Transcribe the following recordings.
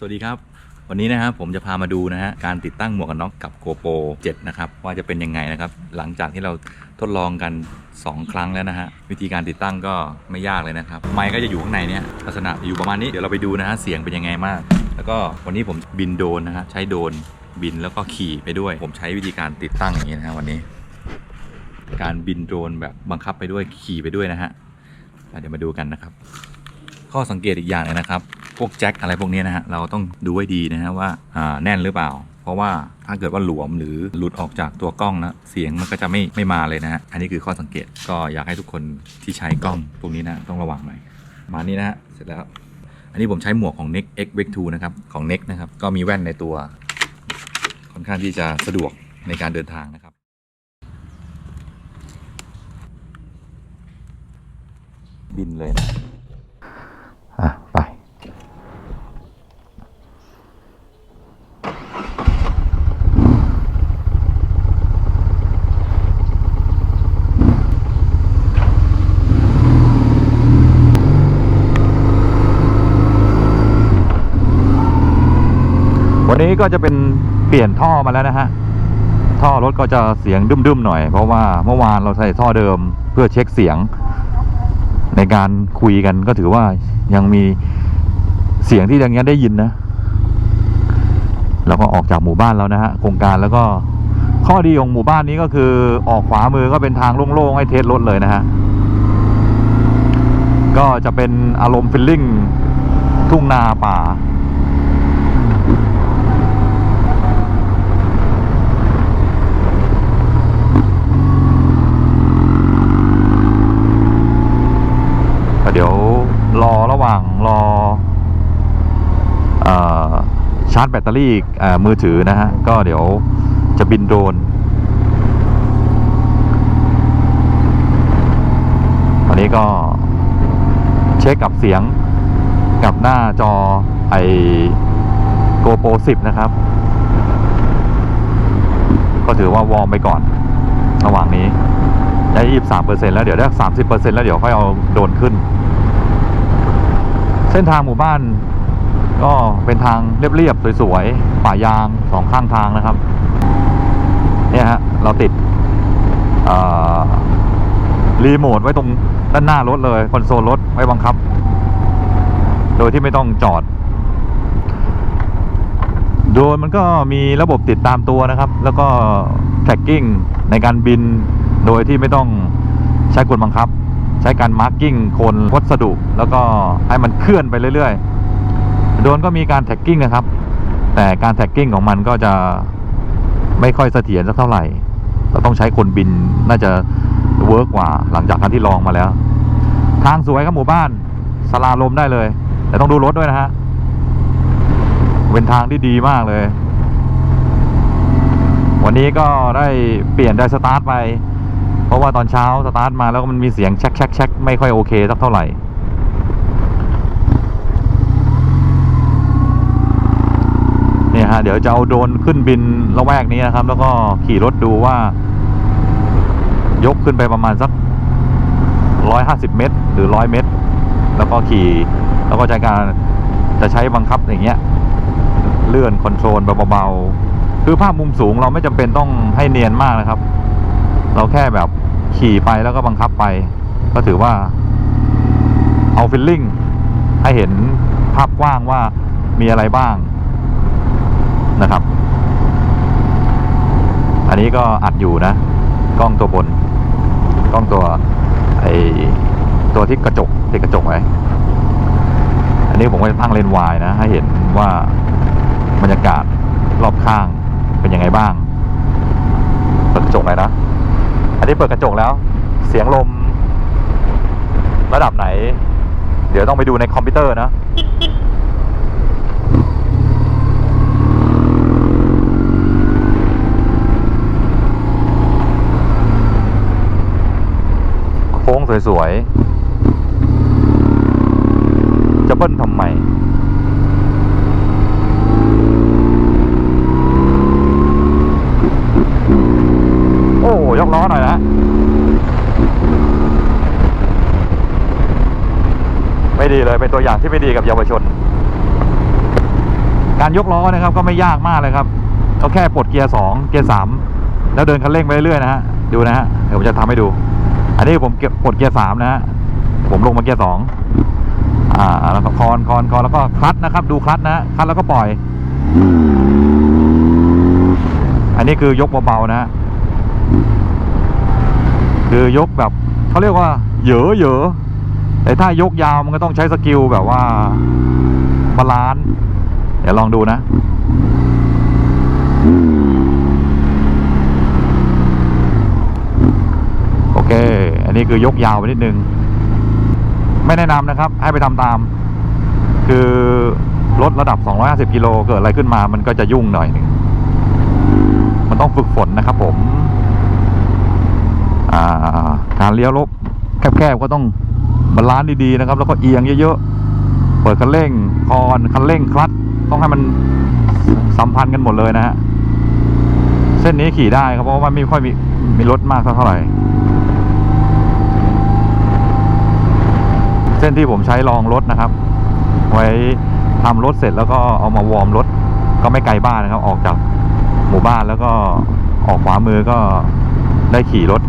สวัสดีครับ วันนี้นะครับผมจะพามาดูนะฮะการติดตั้งหมวกกันน็อกกับ GoPro 7 นะครับ ว่าจะเป็นยังไงนะครับ หลังจากที่เราทดลองกัน 2 ครั้งแล้วนะฮะวิธีการติดตั้งก็ไม่ยากเลยนะครับ ไมค์ก็จะอยู่ข้างในเนี้ยลักษณะอยู่ประมาณนี้เดี๋ยวเราไปดูนะฮะเสียงเป็นยังไงมาก แล้วก็วันนี้ผมบินโดนนะฮะใช้โดนบินแล้วก็ขี่ไปด้วย ผมใช้วิธีการติดตั้งอย่างนี้นะฮะวันนี้ การบินโดนแบบบังคับไปด้วยขี่ไปด้วยนะฮะเดี๋ยวมาดูกันนะครับ ข้อสังเกตอีกอย่างนึงนะครับ พวกแจ็คอะไรพวกนี้นะฮะเราต้องดูให้ดีนะฮะว่าแน่นหรือเปล่า เพราะว่าถ้าเกิดว่าหลวมหรือหลุดออกจากตัวกล้องนะเสียงมันก็จะไม่ไม่มาเลยนะฮะอันนี้คือข้อสังเกตก็อยากให้ทุกคนที่ใช้กล้องพวกนี้นะต้องระวังหน่อยมานี่นะฮะเสร็จแล้ว อันนี้ผมใช้หมวกของ NEC X v e c 2นะครับของ NEC นะครับก็มีแว่นในตัว ค่อนข้างที่จะสะดวกในการเดินทางนะครับบินเลยนะอะ ไป ก็จะเป็นเปลี่ยนท่อมาแล้วนะฮะ ท่อรถก็จะเสียงดึ้มๆหน่อย เพราะว่าเมื่อวานเราใส่ท่อเดิมเพื่อเช็คเสียง ในการคุยกันก็ถือว่ายังมีเสียงที่อยังยังได้ยินนะ แล้วก็ออกจากหมู่บ้านแล้วนะฮะโครงการแล้วก็ข้อดีของหมู่บ้านนี้ก็คือออกขวามือก็เป็นทางโล่งๆให้เทสรถเลยนะฮะ ก็จะเป็นอารมณ์ฟิลลิ่งทุ่งนาป่า ก็เดี๋ยวรอระหว่างรอเออชาร์จแบ ตเตอรี่มือถือนะฮะ ก็เดี๋ยวจะบินโดรนตอนนี้ก็เช็คกับเสียงกับหน้าจอไอ GoPro 10 นะครับ ก็ถือว่าวอร์มไปก่อน ระหว่างนี้ ได้ยี่สามเปอร์เซ็นแล้วเดี๋ยวได้สามสิบเปอร์เซ็นแล้วเดี๋ยวค่อยเอาโดรนขึ้น เส้นทางหมู่บ้าน ก็เป็นทางเรียบๆสวยๆป่ายางสองข้างทางนะครับ เนี่ยฮะเราติดรีโมทไว้ตรงด้านหน้ารถเลยคอนโซลรถไว้บังคับ โดยที่ไม่ต้องจอด โดรนมันก็มีระบบติดตามตัวนะครับ แล้วก็ tracking ในการบิน โดยที่ไม่ต้องใช้กลบังคับ ใช้การมาร์กิ้งคนวัสดุ แล้วก็ให้มันเคลื่อนไปเรื่อยๆ โดนก็มีการแท็กกิ้งนะครับ แต่การแท็กกิ้งของมันก็จะไม่ค่อยเสถียรสักเท่าไหร่เราต้องใช้คนบินน่าจะเวิร์กกว่าหลังจากการที่ลองมาแล้ว ทางสวยครับหมู่บ้านสลาลมได้เลย แต่ต้องดูรถด้วยนะฮะเป็นทางที่ดีมากเลย วันนี้ก็ได้เปลี่ยนได้สตาร์ทไป เพราะว่าตอนเช้าสตาร์ทมาแล้วมันมีเสียงแช็กแช็กแช็กไม่ค่อยโอเคสักเท่าไหร่ เนี่ย ฮะเดี๋ยวจะเอาโดนขึ้นบินละแวกนี้นะครับ แล้วก็ขี่รถดูว่า ยกขึ้นไปประมาณสักร้อยห้าสิบเมตร หรือร้อยเมตร แล้วก็ขี่ แล้วก็ใช้การจะใช้บังคับอย่างเงี้ย เลื่อนคอนโทรลเบาๆคือภาพมุมสูงเราไม่จำเป็นต้องให้เนียนมากนะครับ เราแค่แบบขี่ไปแล้วก็บังคับไป ก็ถือว่า เอาฟิลลิ่งให้เห็นภาพกว้างว่ามีอะไรบ้าง นะครับ อันนี้ก็อัดอยู่นะ กล้องตัวบน กล้องตัวไอตัวที่กระจกติดกระจกไว้อันนี้ผมก็จะตั้งเลนวายนะ ให้เห็นว่าบรรยากาศรอบข้างเป็นยังไงบ้าง เปิดกระจกเลยนะ อันนี้เปิดกระจกแล้ว เสียงลม ระดับไหน เดี๋ยวต้องไปดูในคอมพิวเตอร์นะ ค้งสวยๆ จะเบิ้ลทำไมโอ้ยกล้อหน่อยนะ ไม่ดีเลย เป็นตัวอย่างที่ไม่ดีกับเยาวชน การยกล้อนะครับก็ไม่ยากมากเลยครับก็แค่ปลดเกียร์สองเกียร์สามแล้วเดินคันเร่งไปเรื่อยๆนะฮะ ดูนะฮะ เดี๋ยวผมจะทำให้ดู อันนี้ผมเก็บปลดเกียร์สามนะฮะผมลงมาเกียร์สองอ่าแล้วก็คอนคอนคอนแล้วก็คลัตนะครับ ดูคลัตนะคลัตแล้วก็ปล่อย อันนี้คือยกเบาๆนะฮะคือยกแบบเขาเรียกว่าเหยอะเหยอะแต่ถ้ายกยาวมันก็ต้องใช้สกิลแบบว่าบาลานซ์เดี๋ยวลองดูนะ โอเค อันนี้คือยกยาวไปนิดนึง ไม่แนะนำนะครับ ให้ไปทำตาม คือรถระดับ 250 กิโลเกิดอะไรขึ้นมามันก็จะยุ่งหน่อยหนึ่งมันต้องฝึกฝนนะครับผม อ่าการเลี้ยวรถแคบๆก็ต้องบาลานซ์ดีๆนะครับ แล้วก็เอียงเยอะๆ เปิดคันเร่งคอนคันเร่งคลัตช์ต้องให้มันสัมพันธ์กันหมดเลยนะฮะ เส้นนี้ขี่ได้ครับเพราะว่ามันไม่ค่อยมีมีรถมากเท่าไหร่ เส้นที่ผมใช้รองรถนะครับ ไว้ทำรถเสร็จแล้วก็เอามาวอร์มรถก็ไม่ไกลบ้านนะครับ ออกจากหมู่บ้านแล้วก็ออกขวามือก็ได้ขี่รถ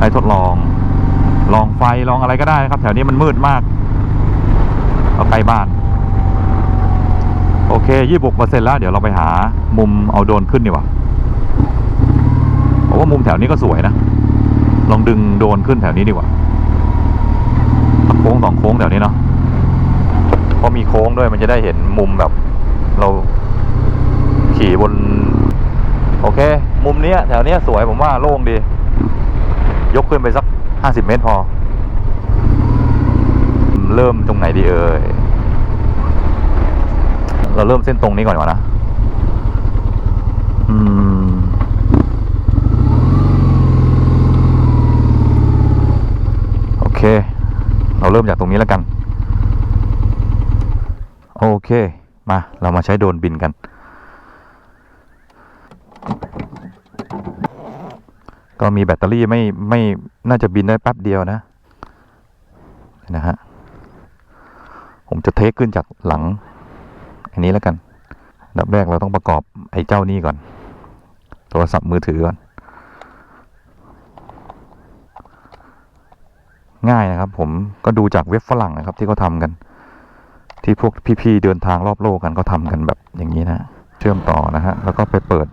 ได้ทดลอง ลองไฟลองอะไรก็ได้นะครับ แถวนี้มันมืดมากเอาใกล้บ้าน โอเคยี่บกเปอร์เซ็นต์แล้ว เดี๋ยวเราไปหามุมเอาโดนขึ้นดีกว่าเพราะว่ามุมแถวนี้ก็สวยนะ ลองดึงโดนขึ้นแถวนี้ดีกว่า โค้งสองโค้งแถวนี้เนาะเพราะมีโค้งด้วยมันจะได้เห็นมุมแบบ เราขี่บน โอเค มุมเนี้ย แถวเนี้ยสวยผมว่าโล่งดี ยกขึ้นไปสักห้าสิบเมตรพอ เริ่มตรงไหนดีเอ่ยเราเริ่มเส้นตรงนี้ก่อนดีกว่านะอืมโอเค เราเริ่มจากตรงนี้แล้วกัน โอเค มา เรามาใช้โดรนบินกัน ก็มีแบตเตอรี่ไม่ไม่น่าจะบินได้แป๊บเดียวนะ นะฮะ ผมจะเทคขึ้นจากหลัง อันนี้แล้วกันอันดับแรกเราต้องประกอบไอ้เจ้านี่ก่อน โทรศัพท์มือถือก่อน ง่ายนะครับ ผมก็ดูจากเว็บฝรั่งนะครับ ที่เขาทำกัน ที่พวกพี่ๆเดินทางรอบโลกกันก็ทำกันแบบอย่างนี้นะ เชื่อมต่อนะฮะ แล้วก็ไปเปิด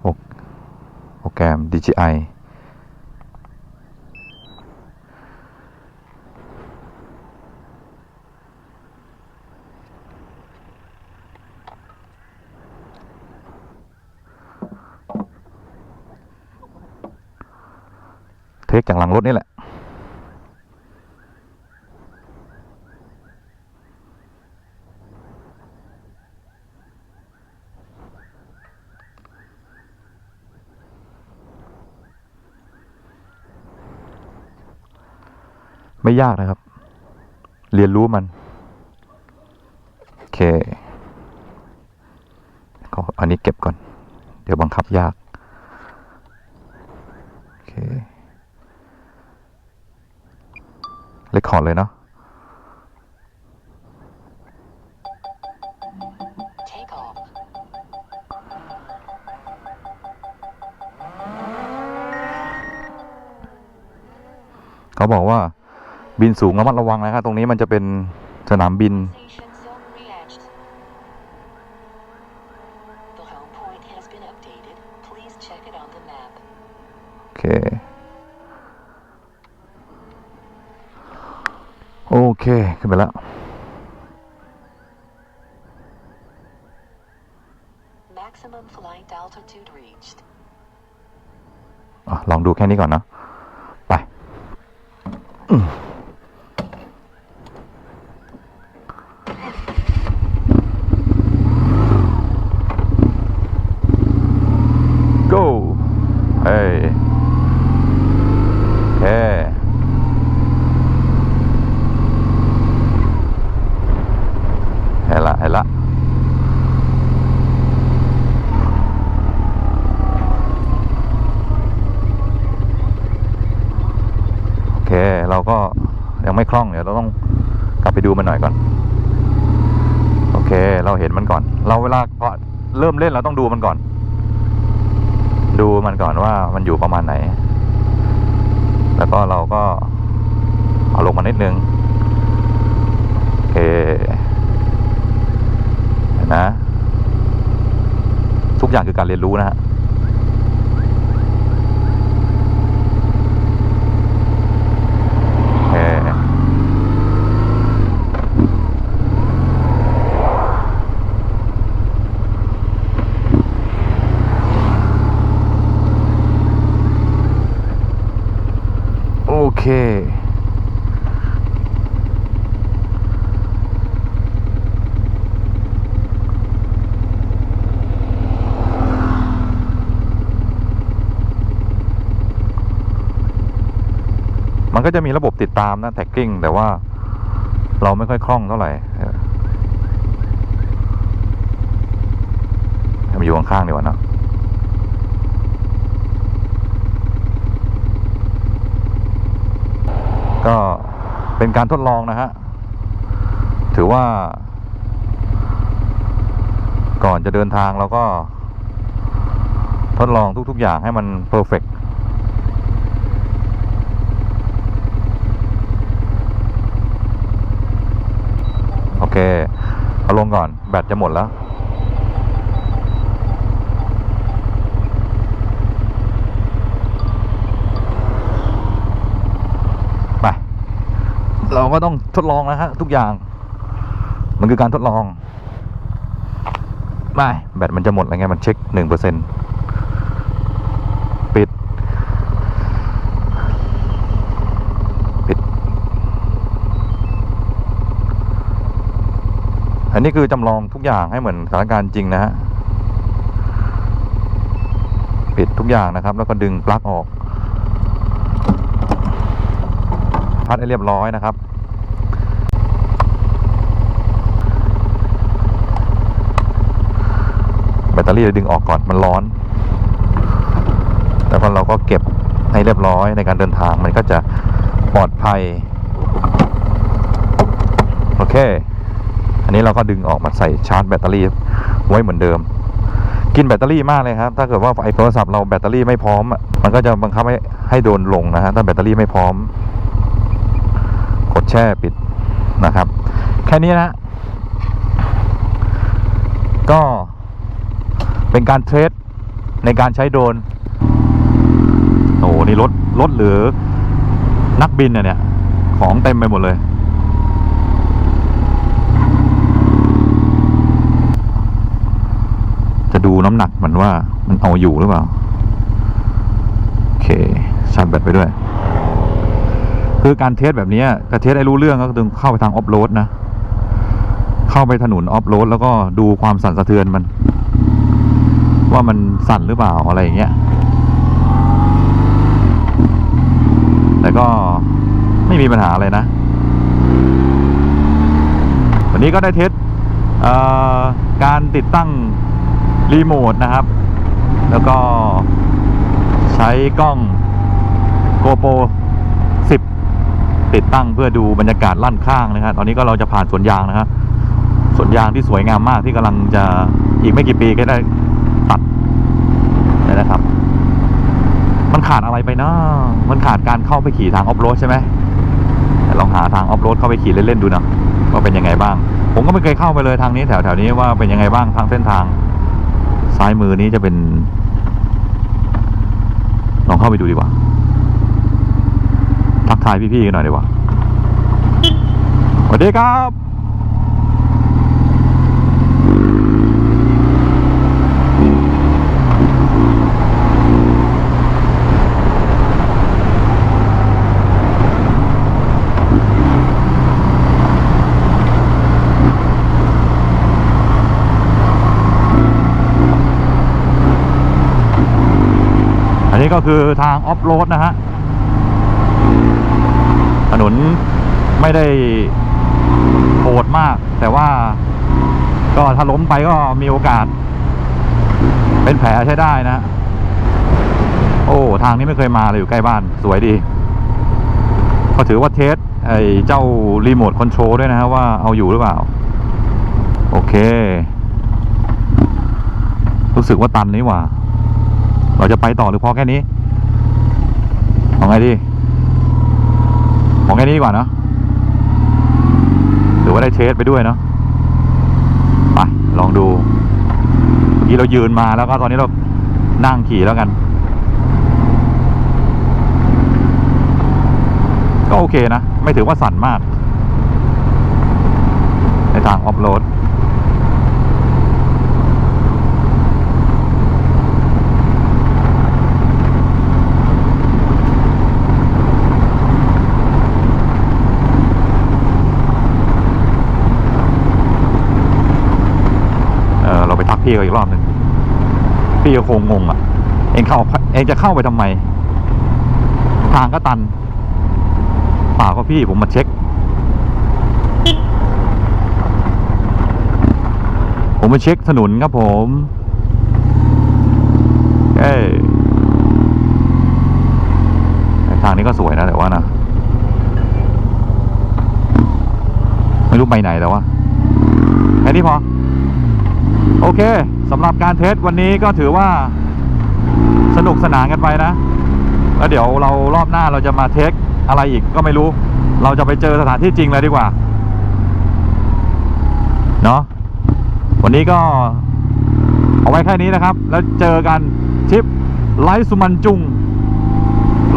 โปรโปรแกรม DJI เทคจากหลังรถนี่แหละ ไม่ยากนะครับ เรียนรู้มันโอเคก็อันนี้เก็บก่อน เดี๋ยวบังคับยากโอเคเลคคอร์ดเลยเนาะ Take off. เขาบอกว่า บินสูงระมัดระวังนะครับตรงนี้มันจะเป็นสนามบิน Station zone reached. The home point has been updated. Please check it on the map. โอเค โอเค ขึ้นไปแล้ว Maximum flight altitude reached. อะลองดูแค่นี้ก่อนเนอะไปอืม go เฮ้ยโอเคเห็นละเห็นละ โอเค เราก็ยังไม่คล่อง เดี๋ยวเราต้อง กลับไปดูมันหน่อยก่อน โอเค เราเห็นมันก่อน เราเวลาพอเริ่มเล่นเราต้องดูมันก่อน ดูมันก่อนว่ามันอยู่ประมาณไหน แล้วก็เราก็เอาลงมานิดนึง โอเคเห็นนะ ทุกอย่างคือการเรียนรู้นะฮะ โอเค โอเค มันก็จะมีระบบติดตามนะแท็กกิ้งแต่ว่าเราไม่ค่อยคล่องเท่าไหร่เออให้มันอยู่ข้างๆดีกว่าเนะก็เป็นการทดลองนะฮะ ถือว่า ก่อนจะเดินทางเราก็ ทดลองทุก ๆ อย่างให้มันเพอร์เฟกโอ เค เอาลงก่อน แบตจะหมดแล้ว ไป เราก็ต้องทดลองนะฮะ ทุกอย่าง มันคือการทดลอง ไม่ แบตมันจะหมดอะไรไงมันเช็คหนึ่งเปอร์เซ็นปิ อันนี้คือจำลองทุกอย่างให้เหมือนสถานการณ์จริงนะฮะปิดทุกอย่างนะครับ แล้วก็ดึงปลั๊กออก พัดให้เรียบร้อยนะครับ แบตเตอรี่เราดึงออกก่อนมันร้อน แล้วก็เราก็เก็บให้เรียบร้อยในการเดินทางมันก็จะปลอดภัย โอเค อันนี้เราก็ดึงออกมาใส่ชาร์จแบตเตอรี่ไว้เหมือนเดิม กินแบตเตอรี่มากเลยครับ ถ้าเกิดว่าไอโทรศัพท์เราแบตเตอรี่ไม่พร้อม มันก็จะบังคับให้ให้โดนลงนะฮะถ้าแบตเตอรี่ไม่พร้อม กดแช่ปิดนะครับ แค่นี้นะ ก็เป็นการเทรดในการใช้โดรนโอ้โหนี่รถรถหรือนักบินเนี่ย ของเต็มไปหมดเลย จะดูน้ำหนักเหมันว่ามันเอาอยู่หรือเปล่า โอเคชาร์จแบตไปด้วย คือการเทสแบบนี้จะเทสให้รู้เรื่องก็ต้องเข้าไปทางออฟโรดนะ เข้าไปถนนออฟโรดแล้วก็ดูความสั่นสะเทือนมัน ว่ามันสั่นหรือเปล่าอะไรอย่างเงี้ยแต่ก็ไม่มีปัญหาอะไรนะ วันนี้ก็ได้เทสการติดตั้ง รีโมทนะครับ แล้วก็ใช้กล้อง GoPro 10 ติดตั้งเพื่อดูบรรยากาศลั่นข้างนะครับตอนนี้ก็เราจะผ่านสวนยางนะครับสวนยางที่สวยงามมากที่กำลังจะอีกไม่กี่ปีก็ได้ตัดนะครับ มันขาดอะไรไปนะมันขาดการเข้าไปขี่ทางออฟโรดใช่ไหมแต่ลองหาทางออฟโรดเข้าไปขี่เล่นๆดูนะว่าเป็นยังไงบ้าง ผมก็ไม่เคยเข้าไปเลยทางนี้แถวๆนี้ว่าเป็นยังไงบ้างทางเส้นทาง ซ้ายมือนี้จะเป็นลองเข้าไปดูดีกว่า ทักทายพี่ๆกันหน่อยดีกว่าสวัสดีครับ นี้ก็คือทางออฟโรดนะฮะ ถนนไม่ได้โหดมาก แต่ว่าก็ถ้าล้มไปก็มีโอกาส เป็นแผลใช้ได้นะ โอ้ ทางนี้ไม่เคยมาเลยอยู่ใกล้บ้านสวยดีก็ถือว่าเทสไอ้เจ้ารีโมทคอนโทรลด้วยนะฮะว่าเอาอยู่หรือเปล่า โอเคเครู้สึกว่าตันนี่หว่า เราจะไปต่อหรือพอแค่นี้เอาไงดีพอแค่นี้ดีกว่าเนอะหรือว่าได้เทสไปด้วยเนาะไปลองดูเมื่อกี้เรายืนมาแล้วก็ตอนนี้เรานั่งขี่แล้วกัน ก็โอเคนะ ไม่ถือว่าสั่นมาก ในทางออฟโรด เออเราไปทัก พี่เขาอีกรอบหนึ่งพี่ก็คงงงอะ เองเข้าเองจะเข้าไปทำไม ทางก็ตันเปล่าก็พี่ผมมาเช็ค ผมมาเช็คถนนครับผม เอ้ทางนี้ก็สวยนะแต่ว่านะ ไม่รู้ไปไหนแล้ววะแค่นี้พอ โอเคสำหรับการเทสวันนี้ก็ถือว่าสนุกสนานกันไปนะ แล้วเดี๋ยวเรารอบหน้าเราจะมาเทสอะไรอีกก็ไม่รู้ เราจะไปเจอสถานที่จริงเลยดีกว่า เนาะวันนี้ก็เอาไว้แค่นี้นะครับ แล้วเจอกันทริปไลฟ์สุมันจุง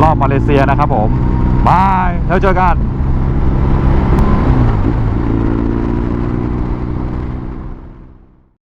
รอบมาเลเซียนะครับผมบายแล้วเจอกัน